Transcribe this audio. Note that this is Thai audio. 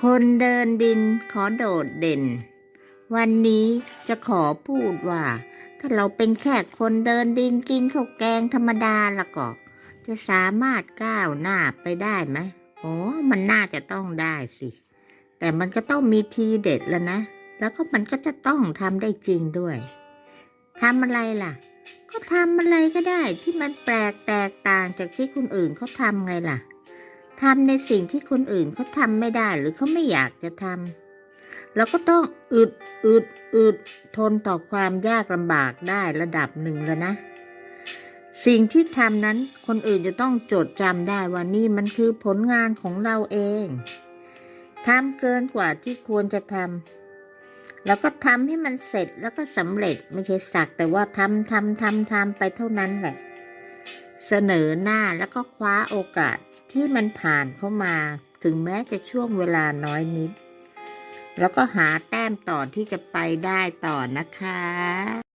คนเดินดินขอโดดเด่น วันนี้จะขอพูดว่า ถ้าเราเป็นแค่คนเดินดินกินข้าวแกงธรรมดาละก็ จะสามารถก้าวหน้าไปได้ไหมโอ้มันน่าจะต้องได้สิ แต่มันก็ต้องมีทีเด็ดแล้วนะ แล้วก็มันก็จะต้องทำได้จริงด้วยทำอะไรล่ะ ก็ทำอะไรก็ได้ที่มันแปลกแตกต่างจากที่คนอื่นเขาทำไงล่ะ ทำในสิ่งที่คนอื่นเขาทำไม่ได้หรือเขาไม่อยากจะทำแล้วก็ต้องอึดอึดอึดทนต่อความยากลำบากได้ระดับหนึ่งแล้วนะ สิ่งที่ทำนั้นคนอื่นจะต้องจดจำได้ว่านี่มันคือผลงานของเราเองทำเกินกว่าที่ควรจะทำแล้วก็ทำให้มันเสร็จแล้วก็สำเร็จไม่ใช่สักแต่ว่าทำทำทำทำไปเท่านั้นแหละ เสนอหน้าแล้วก็คว้าโอกาส ที่มันผ่านเข้ามา ถึงแม้จะช่วงเวลาน้อยนิด แล้วก็หาแต้มต่อที่จะไปได้ต่อนะคะ